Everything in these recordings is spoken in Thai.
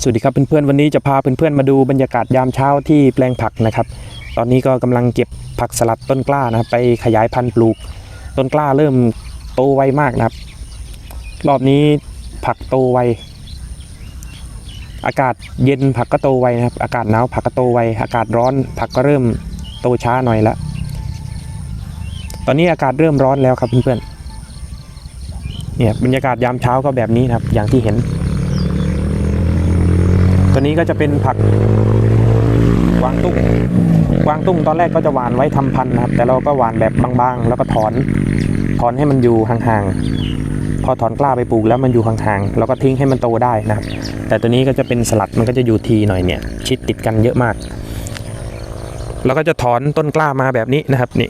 สวัสดีครับเพื่อนๆวันนี้จะพาเพื่อนๆมาดูบรรยากาศยามเช้าที่แปลงผักนะครับ ตอนนี้ก็กำลังเก็บผักสลัดต้นกล้านะครับไปขยายพันธุ์ปลูก ต้นกล้าเริ่มโตไวมากนะครับ รอบนี้ผักโตไว อากาศเย็นผักก็โตไวนะครับ อากาศหนาวผักก็โตไว อากาศร้อนผักก็เริ่มโตช้าหน่อยละตอนนี้อากาศเริ่มร้อนแล้วครับเพื่อนๆเนี่ยบรรยากาศยามเช้าก็แบบนี้นะครับ อย่างที่เห็น ตัวนี้ก็จะเป็นผักกวางตุ้งกวางตุ้งตอนแรกก็จะหวานไว้ทำพันธุ์นะครับ แต่เราก็หวานแบบบางๆ แล้วก็ถอนถอนให้มันอยู่ห่างๆ พอถอนกล้าไปปลูกแล้วมันอยู่ห่างๆ เราก็ทิ้งให้มันโตได้นะครับ แต่ตัวนี้ก็จะเป็นสลัดมันก็จะอยู่ทีหน่อยเนี่ย ชิดติดกันเยอะมาก แล้วก็จะถอนต้นกล้ามาแบบนี้นะครับนี่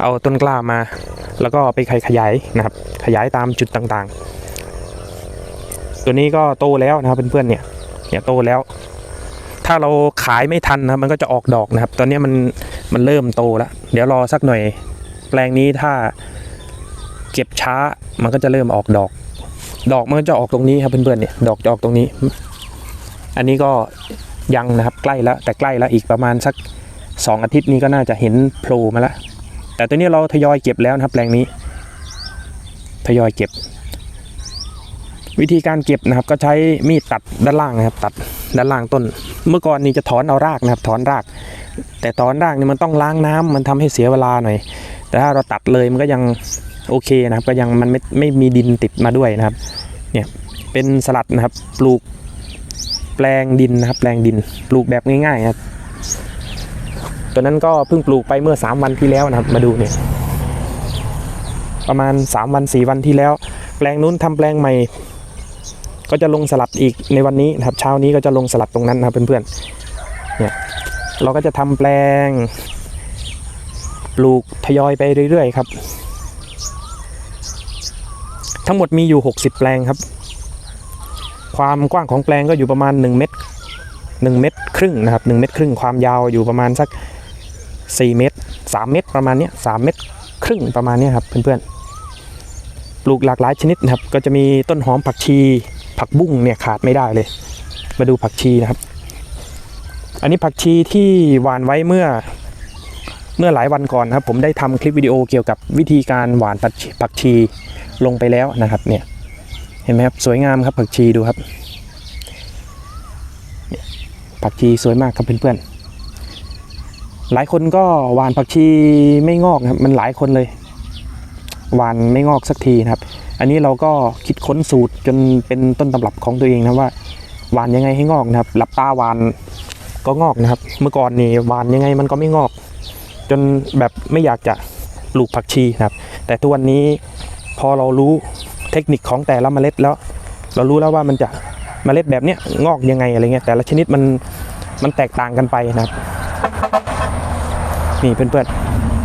เอาต้นกล้ามา แล้วก็ไปขยายนะครับ ขยายตามจุดต่างๆ ตัวนี้ก็โตแล้วนะครับเพื่อนๆเนี่ย เนี่ยโตแล้ว ถ้าเราขายไม่ทันนะครับมันก็จะออกดอกนะครับ ตอนนี้มันมันเริ่มโตแล้วเดี๋ยวรอสักหน่อย แปลงนี้ถ้าเก็บช้ามันก็จะเริ่มออกดอก ดอกมันก็จะออกตรงนี้ครับเพื่อนๆเนี่ยดอกจะออกตรงนี้ อันนี้ก็ยังนะครับใกล้แล้วแต่ใกล้แล้วอีกประมาณสักสองอาทิตย์นี้ก็น่าจะเห็นโผล่มาแล้วแต่ตัวนี้เราทยอยเก็บแล้วนะครับแปลงนี้ ทยอยเก็บ วิธีการเก็บนะครับก็ใช้มีดตัดด้านล่างนะครับ ตัดด้านล่างต้น เมื่อก่อนนี้จะถอนเอารากนะครับ ถอนราก แต่ถอนรากเนี่ยมันต้องล้างน้ำมันทำให้เสียเวลาหน่อย แต่ถ้าเราตัดเลยมันก็ยังโอเคนะครับ ก็ยังมันไม่ไม่มีดินติดมาด้วยนะครับ เนี่ยเป็นสลัดนะครับ ปลูกแปลงดินนะครับ แปลงดินปลูกแบบง่ายๆครับตัวนั้นก็เพิ่งปลูกไปเมื่อ 3 วันที่แล้วนะครับ มาดูเนี่ยประมาณ 3 วัน 4 วันที่แล้ว แปลงนู้นทำแปลงใหม่ ก็จะลงสลัดอีกในวันนี้นะครับ เช้านี้ก็จะลงสลัดตรงนั้นนะครับเพื่อนๆเนี่ยเราก็จะทำแปลงปลูกทยอยไปเรื่อยๆครับ ทั้งหมดมีอยู่ 60 แปลงครับ ความกว้างของแปลงก็อยู่ประมาณ 1 เมตร 1 เมตรครึ่งนะครับ 1 เมตรครึ่งความยาวอยู่ประมาณสัก 4 เมตร 3 เมตรประมาณนี้ย3เมตรครึ่งประมาณนี้ครับเพื่อนๆ ปลูกหลากหลายชนิดนะครับ ก็จะมีต้นหอมผักชี ผักบุ้งเนี่ยขาดไม่ได้เลย มาดูผักชีนะครับ อันนี้ผักชีที่หวานไว้เมื่อเมื่อหลายวันก่อนครับ ผมได้ทำคลิปวิดีโอเกี่ยวกับวิธีการหวานผักชีผักชีลงไปแล้วนะครับ เนี่ย เห็นไหมครับ สวยงามครับผักชีดูครับผักชีสวยมากครับเพื่อนๆหลายคนก็หวานผักชีไม่งอกครับ มันหลายคนเลย หวานไม่งอกสักทีนะครับ อันนี้เราก็คิดค้นสูตรจนเป็นต้นตำรับของตัวเองนะว่าหวานยังไงให้งอกนะครับหลับตาหวานก็งอกนะครับ เมื่อก่อนนี่หวานยังไงมันก็ไม่งอก จนแบบไม่อยากจะปลูกผักชีนะครับ แต่ทุกวันนี้พอเรารู้เทคนิคของแต่ละเมล็ดแล้ว เรารู้แล้วว่ามันจะเมล็ดแบบเนี้ยงอกยังไงอะไรเงี้ยแต่ละชนิดมันมันแตกต่างกันไปนะครับนี่เพื่อน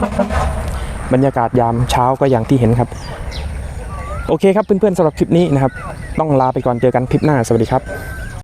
ๆบรรยากาศยามเช้าก็อย่างที่เห็นครับ โอเคครับเพื่อนๆสำหรับคลิปนี้นะครับ ต้องลาไปก่อนเจอกันคลิปหน้าสวัสดีครับ